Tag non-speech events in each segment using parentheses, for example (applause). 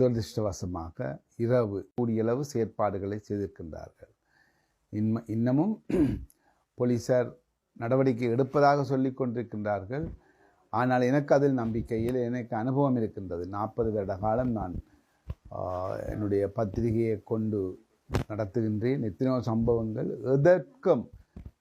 துரதிருஷ்டவசமாக இரவு கூடியளவு செயற்பாடுகளை செய்திருக்கின்றார்கள். இன்ன இன்னமும் (clears throat) போலீசார் நடவடிக்கை எடுப்பதாக சொல்லி கொண்டிருக்கின்றார்கள். ஆனால் எனக்கு அதில் நம்பிக்கையில் எனக்கு அனுபவம் இருக்கின்றது. நாற்பது வருட காலம் நான் என்னுடைய பத்திரிகையை கொண்டு நடத்துகின்றேன். எத்தனையோ சம்பவங்கள் எதற்கும்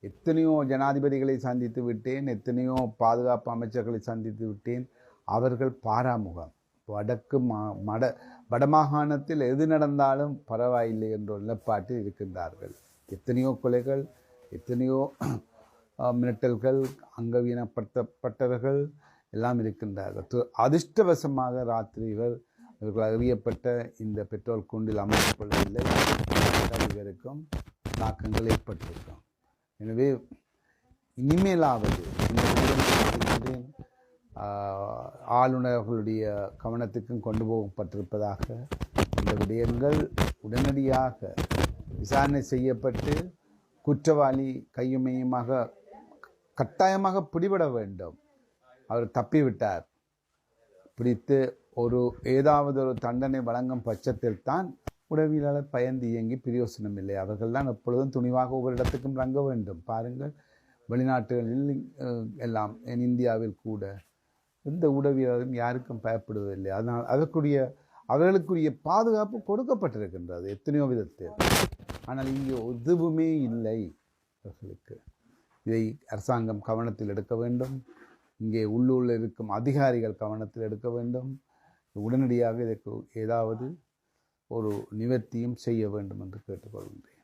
எத்தனையோ ஜனாதிபதிகளை சந்தித்து விட்டேன். எத்தனையோ பாதுகாப்பு அமைச்சர்களை சந்தித்து விட்டேன். அவர்கள் பாராமுகம். வடக்கு மா மட வடமாகாணத்தில் எது நடந்தாலும் பரவாயில்லை என்ற நிலைப்பாட்டில் இருக்கின்றார்கள். எத்தனையோ கொலைகள் எத்தனையோ மிரட்டல்கள் அங்கவீனப்படுத்தப்பட்டவர்கள் எல்லாம் இருக்கின்றார்கள். அதிர்ஷ்டவசமாக ராத்திரிகள் இவர்கள் அறியப்பட்ட இந்த பெட்ரோல் குண்டில் அமைக்கப்படவில்லை இவருக்கும் தாக்கங்கள் ஏற்பட்டிருக்கும். எனவே இனிமேலாவது இந்த ஆளுநர்களுடைய கவனத்துக்கும் கொண்டு போகப்பட்டிருப்பதாக இந்த விடயங்கள் உடனடியாக விசாரணை செய்யப்பட்டு குற்றவாளி கையுமையுமாக கட்டாயமாக பிடிபட வேண்டும். அவர் தப்பிவிட்டார். பிடித்து ஒரு ஏதாவது ஒரு தண்டனை வழங்கும் பட்சத்தில் தான் உடவியலாளர் பயந்து இயங்கி பிரயோசனம் இல்லை. அவர்கள் தான் எப்பொழுதும் துணிவாக ஒவ்வொரு இடத்துக்கும் இறங்க வேண்டும். பாருங்கள் வெளிநாட்டுகளில் எல்லாம் என் இந்தியாவில் கூட எந்த உடவியலும் யாருக்கும் பயப்படுவதில்லை. அதனால் அதற்குரிய அவர்களுக்குரிய பாதுகாப்பு கொடுக்கப்பட்டிருக்கின்றது எத்தனையோ விதத்தில். ஆனால் இங்கே எதுவுமே இல்லை அவர்களுக்கு. இதை அரசாங்கம் கவனத்தில் எடுக்க வேண்டும். இங்கே உள்ளூரில் இருக்கும் அதிகாரிகள் கவனத்தில் எடுக்க வேண்டும். உடனடியாக இதற்கு ஏதாவது ஒரு நிவர்த்தியும் செய்ய வேண்டும் என்று கேட்டுக்கொள்கின்றேன்.